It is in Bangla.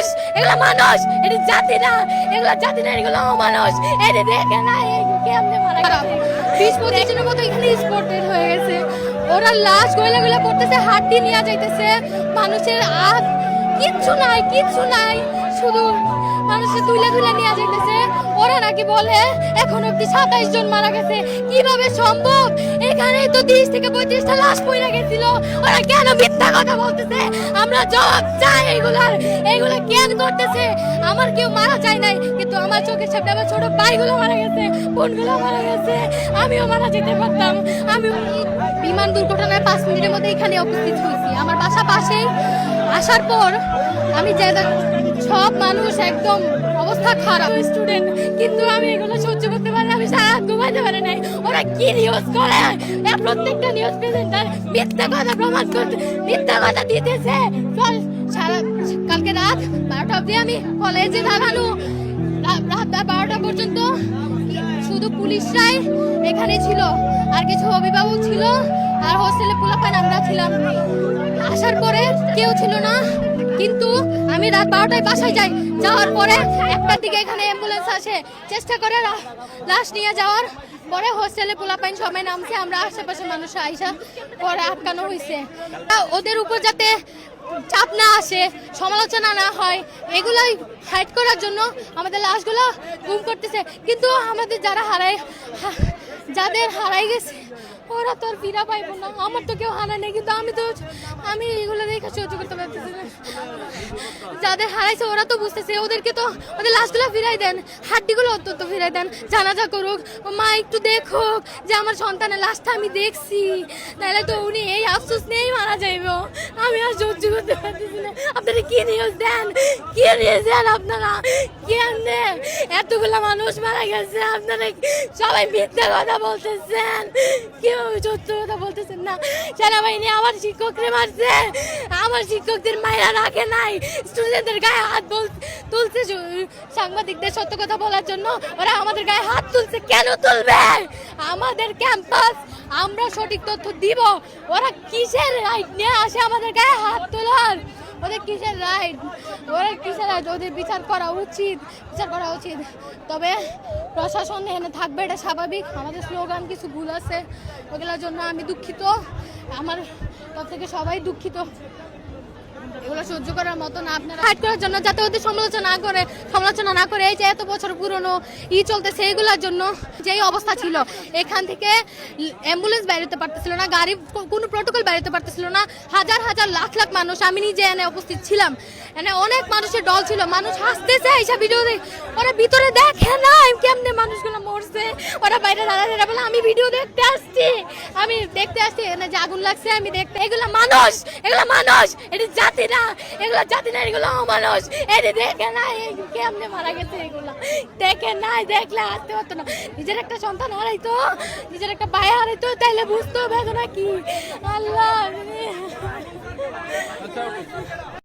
মানুষ, এগুলো মানুষ, এটা জাতি না, এগুলো জাতি না, এগুলো অমানুষ। এটা দেখে না কেমনে ওরা লাশ হাড্ডি নিয়ে যাইতেছে। মানুষের কিচ্ছু নাই নাই। মানুষের তুলে তুলে যাইতেছে। ওরা নাকি বলে, এখন সাতাইশ জন মারা গেছে। কীভাবে সম্ভব? এখানে তো তিরিশ থেকে পঁয়ত্রিশটা লাশ পড়ে গেছিল। ওরা কেন মিথ্যা কথা বলতেছে? আমরা জবাব চাই এগুলার। এগুলো কেন করতেছে? আমার কেউ মারা যায় নাই, কিন্তু আমার চোখের সামনে আমার ছোট ভাইগুলো মারা গেছে, বোনগুলো মারা গেছে। আমিও মারা যেতে পারতাম। আমি বিমান দুর্ঘটনায় পাঁচ মিনিটের মধ্যে এখানে উপস্থিত হয়েছি। আমার বাসা পাশেই আসার পর আমি যে সব মানুষ একদম অবস্থা খারাপ। স্টুডেন্ট কিন্তু আমি এগুলো সহ্য করতে পারি আমি সারা ঘুমাইতে পারি নাই। ওরা কি নিউজ করে? প্রত্যেকটা নিউজ প্রেজেন্টার মিথ্যা কথা প্রমাণ করতে মিথ্যা কথা দিতেছে। সারা কালকে রাত বারোটা অবধি আমি কলেজে দাঁড়ানো। রাত বারোটা পর্যন্ত শুধু পুলিশরাই এখানে ছিল। আর কিছু অভিভাবক ছিল। আর হোস্টেলে পোলাপান আমরা ছিলাম। আসার পরে কেউ ছিল না, কিন্তু আমি রাত বারোটায় বাসায় যাই। যাওয়ার পরে একটার দিকে এখানে অ্যাম্বুলেন্স আসে। চেষ্টা করে লাশ নিয়ে যাওয়ার পরে হোস্টেলে পোলাপাইন সবাই নামছে, আমরা আশেপাশে মানুষ আইসা পরে আটকানো হয়েছে ওদের উপর যাতে চাপ না আসে, সমালোচনা না হয়, এগুলাই হাইড করার জন্য আমাদের লাশগুলো গুম করতেছে। কিন্তু আমাদের যারা হারাই হা- যাদের হারাই গেছে ওরা তো আর ফিরা পাইবো না। আমার তো কেউ হারা নেই, কিন্তু আমি তো আমি এগুলো দেখে সহ্য করতে পারতেছি না। যাদের হারাইছে ওরা তো বুঝতেছে, ওদেরকে তো ওদের লাশগুলো ফিরাই দেন। হাড্ডিগুলো অন্তত ফিরাই দেন। জানাজা করুক, মা একটু দেখুক যে আমার সন্তানের লাশটা আমি দেখছি। নাহলে তো উনি এই আফসোস নিয়েই মারা যাইব। আমি আর সহ্য করতে পারতেছি না। আপনারা কি নিউজ দেন? কি দেন আপনারা? কেমনে? এতগুলা মানুষ মারা গেছে, আপনারা সবাই মিথ্যা কথা বলতেছেন? কেউ সত্য কথা বলতেছেন? না, সেনাবাহিনী আমার শিক্ষকরে মারছে। আমার শিক্ষকদের মায়েরা রাখে নাই। স্টুডেন্টদের গায়ে হাত তুলছে সাংবাদিকদের সত্য কথা বলার জন্য। ওরা আমাদের গায়ে হাত তুলছে। কেন তুলবে? আমাদের ক্যাম্পাস, আমরা সঠিক তথ্য দিব। ওরা কিসের রাইট নিয়ে আসে আমাদের গায়ে হাত তোলার? ওদের কিসের রাইট ওরা কিসের রাইট ওদের বিচার করা উচিত, বিচার করা উচিত। তবে প্রশাসন এখানে থাকবে, এটা স্বাভাবিক। আমাদের স্লোগান কিছু ভুল আছে, ওগুলোর জন্য আমি দুঃখিত। আমার তরফ থেকে সবাই দুঃখিত। এগুলো সহ্য করার মতো না আপনারা হাইড করার জন্য যাতে ওদের সমালোচনা না করে, সমালোচনা না করে এই যে এত বছর পুরনো ই চলতে সেইগুলোর জন্য যেই অবস্থা ছিল। এখান থেকে অ্যাম্বুলেন্স বেরোতে পারতেছিল না, গাড়ি কোনো কোনো প্রোটোকল বেরোতে পারতেছিল না। হাজার হাজার লাখ লাখ মানুষ আমি নিজে এনে উপস্থিত ছিলাম। এনে অনেক মানুষের দল ছিল, মানুষ হাসতেছে এইসব ভিডিও ওরা ভিতরে দেখে না কেমনে মানুষগুলো মরছে। ওরা বাইরে দাঁড়াতে এরা বলে, আমি ভিডিও দেখতে আসছি। আমি দেখতে আসছি, এখানে যে আগুন লাগছে, আমি দেখতে এগুলো মানুষ এগুলো মানুষ, এটা জাতি না, এগুলো জাতি না, এগুলো অমানুষ। এটা দেখে না কেমনে মারা গেছে এগুলো। দেখে না দেখলে আসতে পারতো না। নিজের একটা সন্তান হারাইতো নিজের একটা ভাই হারাইতো তাইলে বুঝতো না কি। আল্লাহ